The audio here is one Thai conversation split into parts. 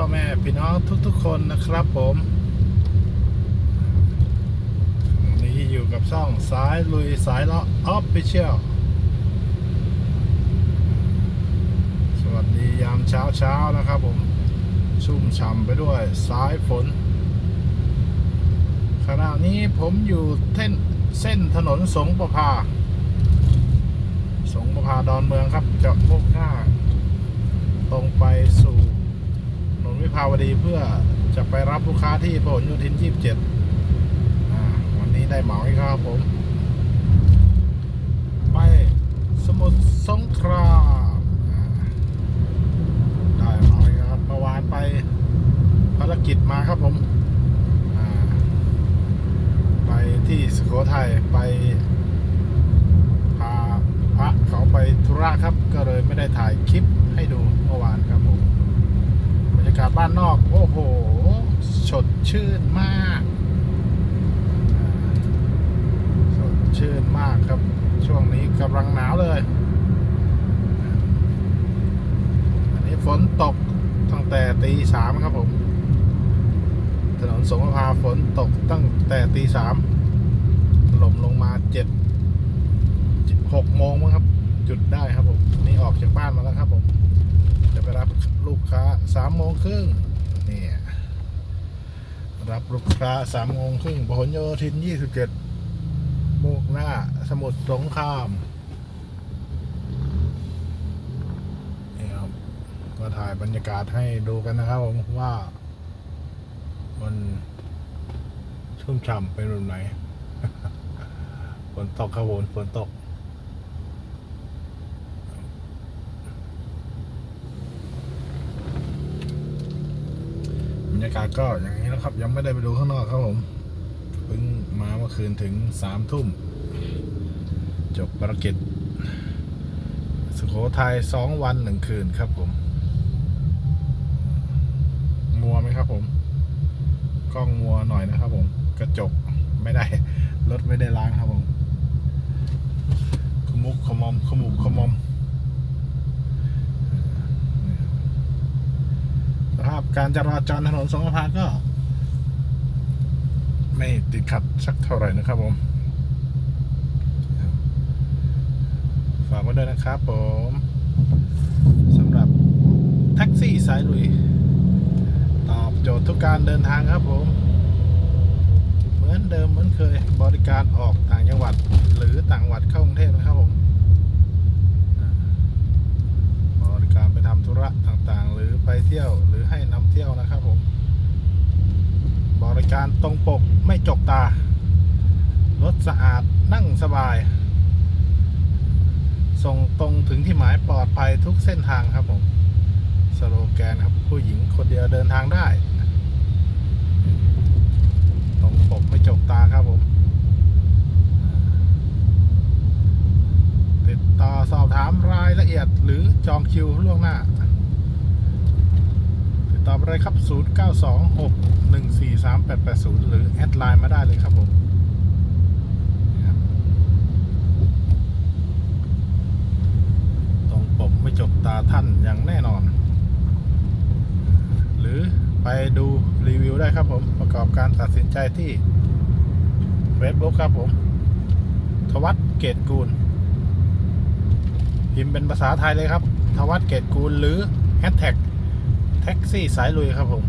พ่อแม่พี่น้องทุกๆคนนะครับผมวันนี้อยู่กับช่องสายลุยสายเลาะออฟฟิเชียลสวัสดียามเช้าเช้าๆนะครับผม ชุ่มฉ่ำไปด้วยสายฝนขณะนี้ผมอยู่เส้นเส้นถนนสงประพา สงประพาดอนเมืองครับจะมุ่งหน้า ตรงไปสู่ วิภาวดีเพื่อจะไปรับลูกค้าที่พหลโยธิน 27 วันนี้ได้เหมาให้ครับผม ไปสมุทรสงครามได้เหมาครับเมื่อวานไปภารกิจมาครับผมไปที่สุโขทัยไปพาพระเขาไปธุระครับ ก็เลยไม่ได้ถ่ายคลิปให้ดูเมื่อวานครับ ผมบรรยากบ้านนอก โอ้โหสดชื่นมาก สดชื่นมากครับ ช่วงนี้กำลังหนาวเลย อันนี้ฝนตกตั้งแต่ตีสามครับผม ถนนสงขลาฝนตกตั้งแต่ตีสามลมลงมาเจ็ดหกโมงมั้งครับ จุดได้ครับผม นี่ออกจากบ้านมาแล้วครับผม จะไปรับลูกค้าสามโมงครึ่งนี่รับลูกค้าสามโมงครึ่งพหลโยธินยี่สิบเจ็ดมุกหน้า สมุทรสงครามนี่ครับก็ถ่ายบรรยากาศให้ดูกันนะครับผมว่า มันชุ่มฉ่ำเป็นแบบไหนฝนตกครับผมฝนตก บรรยากาศก็อย่างนี้นะครับ ยังไม่ได้ไปดูข้างนอกครับผมเพิ่งมาเมื่อคืนถึงสามทุ่ม จบภารกิจสุโขทัยสองวันหนึ่งคืนครับผม มัวไหมครับผมกล้องมัวหน่อยนะครับผม กระจกไม่ได้รถไม่ได้ล้างครับผมขมุกขมอมขมุกขมอม สภาพ การจราจรถนนสงขลาก็ ไม่ติดขัดสักเท่าไหร่นะครับผม ฝากไว้ด้วยนะครับผมสำหรับแท็กซี่สายลุย ตอบโจทย์ทุกการเดินทางครับผม เหมือนเดิมเหมือนเคยบริการออกต่างจังหวัด หรือต่างจังหวัดเข้ากรุงเทพนะครับผม บริการไปทำธุระต่างๆ หรือไปเที่ยวหรือให้นำเที่ยวนะครับผม บริ การตรงปกไม่จกตา รถสะอาดนั่งสบาย ส่งตรงถึงที่หมายปลอดภัยทุกเส้นทางครับผมสโลแกนครับผู้หญิงคนเดียวเดินทางได้ ตรงปกไม่จกตาครับผม ติดต่อสอบถามรายละเอียดหรือจองคิวล่วงหน้า ต่อไปเลยครับ 0926143880 หรือ แอดไลน์มาได้เลยครับผมตรงปกไม่จบตาท่านอย่างแน่นอน หรือไปดูรีวิวได้ครับผม ประกอบการตัดสินใจที่ Facebook ครับผม ทวัตเกตกูล พิมพ์เป็นภาษาไทยเลยครับ ทวัตเกตกูลหรือแฮชแท็ก แท็กซี่สายลุยครับผม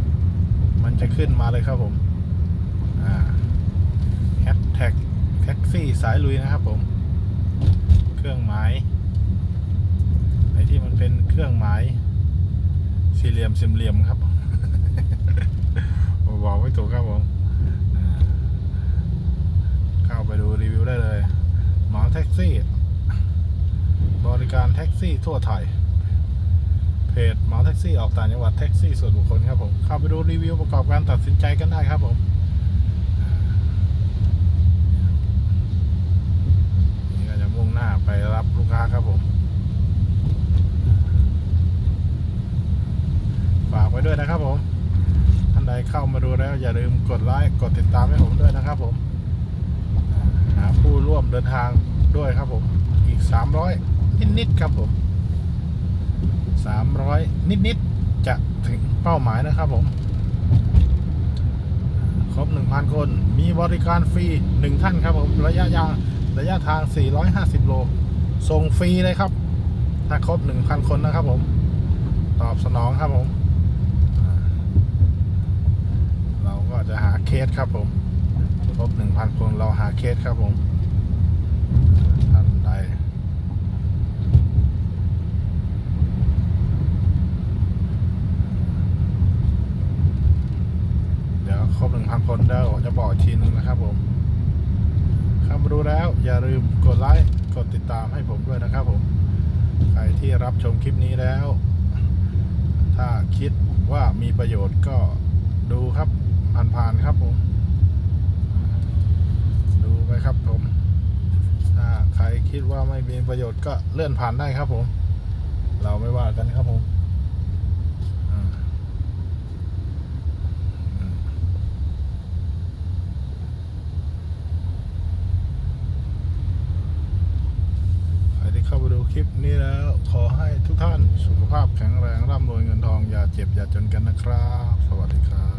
มันจะขึ้นมาเลยครับผมแฮชแท็กแท็กซี่สายลุยนะครับผม เครื่องหมายไอที่มันเป็นเครื่องหมายสี่เหลี่ยมสี่เหลี่ยมครับบอกไม่ถูกครับผมเข้าไปดูรีวิวได้เลยหมอแท็กซี่ บริการแท็กซี่ทั่วไทย จหมาแท็กซี่ออกต่างจังหวัดแท็กซี่ส่วนบุคคลครับผม เข้าไปดูรีวิวประกอบการตัดสินใจกันได้ครับผมนี่ก็จะมุ่งหน้าไปรับลูกค้าครับผม ฝากไว้ด้วยนะครับผมท่านใดเข้ามาดูแล้วอย่าลืมกดไลค์กดติดตามให้ผมด้วยนะครับผมหาผู้ร่วมเดินทางด้วยครับผม อีก 300 นิดๆครับผม 300 นิด ๆ จะถึงเป้าหมายนะครับผม ครบ 1,000 คน มีบริการฟรี 1 ท่านครับผม ระยะยางระยะทาง 450 โล ส่งฟรีเลยครับ ถ้าครบ 1,000 คนนะครับผม ตอบสนองครับผม เราก็จะหาเคสครับผม ครบ 1,000 คนเราหาเคสครับผม ท่านใด เดี๋ยวครบ1,000คนเดี๋ยวจะบอกอีกทีนึงนะครับผมเข้ามาดูแล้วอย่าลืมกดไลค์กดติดตามให้ผมด้วยนะครับผมใครที่รับชมคลิปนี้แล้ว ถ้าคิดว่ามีประโยชน์ก็ดูครับผ่านๆครับผม ดูไปครับผม ถ้าใครคิดว่าไม่มีประโยชน์ก็เลื่อนผ่านได้ครับผม เราไม่ว่ากันครับผมอ่าอืมใครที่เข้ามาดู คลิปนี้แล้วขอให้ทุกท่านสุขภาพแข็งแรงร่ำรวยเงินทองอย่าเจ็บอย่าจนกันนะครับ สวัสดีครับ